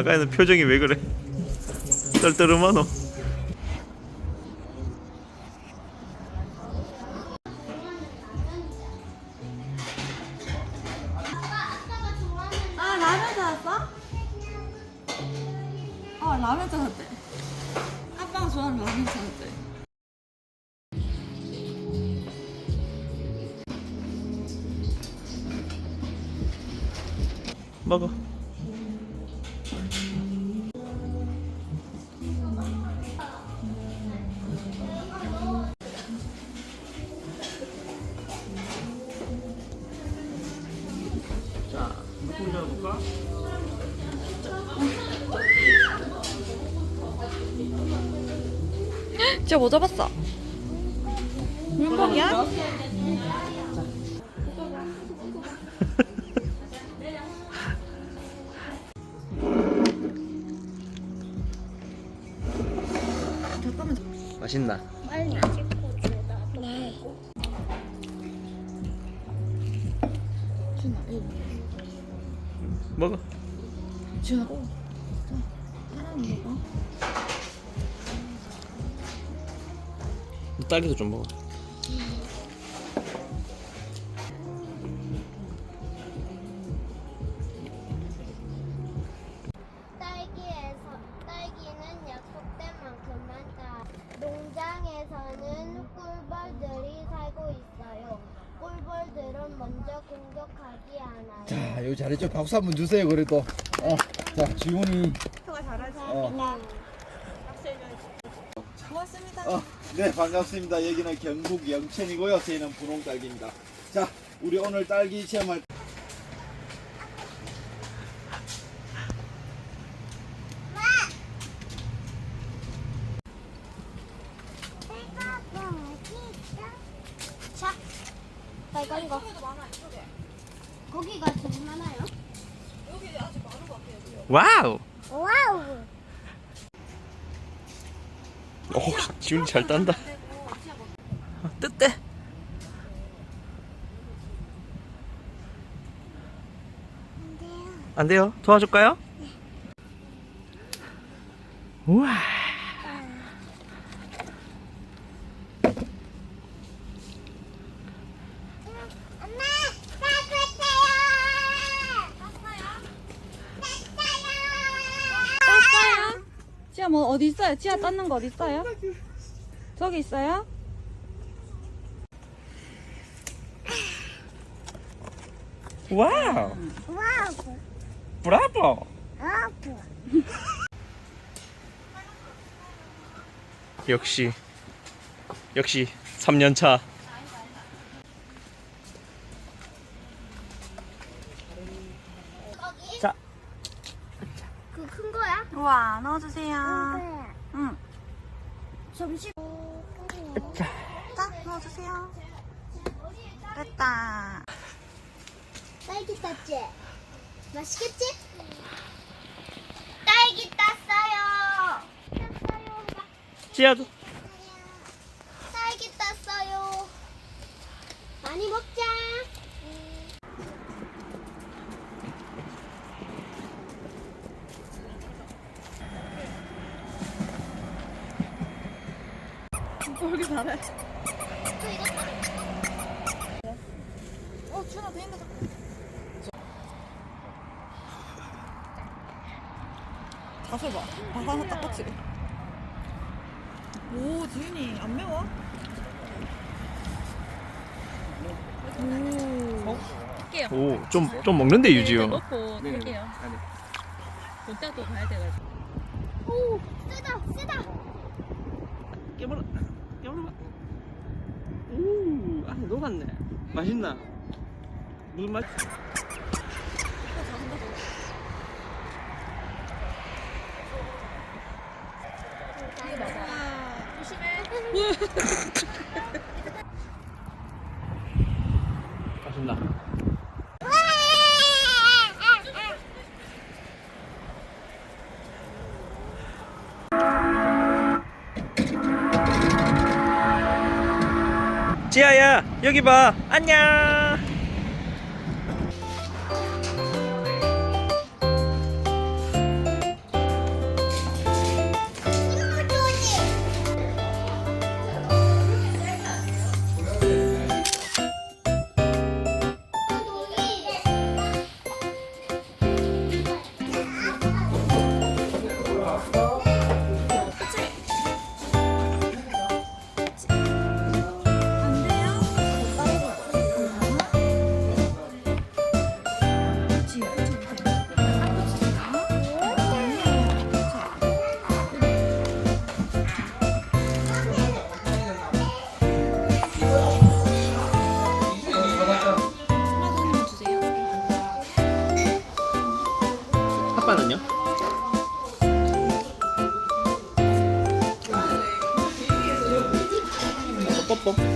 아까는 표정이 왜 그래? 떨떠름하노? 아 라면 사왔어? 어 라면 사왔대 아빠가 좋아하는 라면 사왔대 먹어. 물 잡아볼까? 진짜 뭐 잡았어? 물고기야? 맛있나? 빨리 찍고 줘. 나도 보고. 준아 이거 먹어. 자 사람 먹어 딸기도 좀 먹어. 꿀벌들은 먼저 공격하지 않아요. 자, 여기 잘했죠? 박수 한번 주세요, 그래도. 어, 자, 지훈이. 어, 고맙습니다 어, 네, 반갑습니다. 여기는 경북 영천이고요. 저희는 분홍 딸기입니다. 자, 우리 오늘 딸기 체험할 자, 이거 이거. 거기가 제일 많아요. 와우. 와우. 오, 지훈이 잘 딴다. 뜨때. 안 돼요? 도와줄까요? 우와. 엄마, 따뜻해요. 땄어요. 땄어요? 지아 뭐 어디 있어요? 지아 땄는 거 어디 있어요? 저기 있어요? 와우. 와우. 브라보. 아프. 역시 역시 3년 차. 거기? 자. 그 큰 거야? 우와 넣어 주세요 응. 응. 점심. 자. 자 넣어주세요 됐다 딸기 땄지? 맛있겠지? 딸기 땄어요. 땄어요. 지아도. 딸기 땄어요. 많이 먹자. 여기 잘해. 어 준아 된다 자세 봐. 바사나 딱같이. 오 지윤이 안 매워? 오. 할게요. 오, 좀 좀 먹는데 유지요. 넣고 할게요. 이따 또 가야 돼가지고. 오, 세다, 세다. 깨물어 깨물어 우 안에 녹았네. 맛있나? 무슨 맛? 맛있나 여기 봐. 안녕 아빠는요? 뽀뽀 엄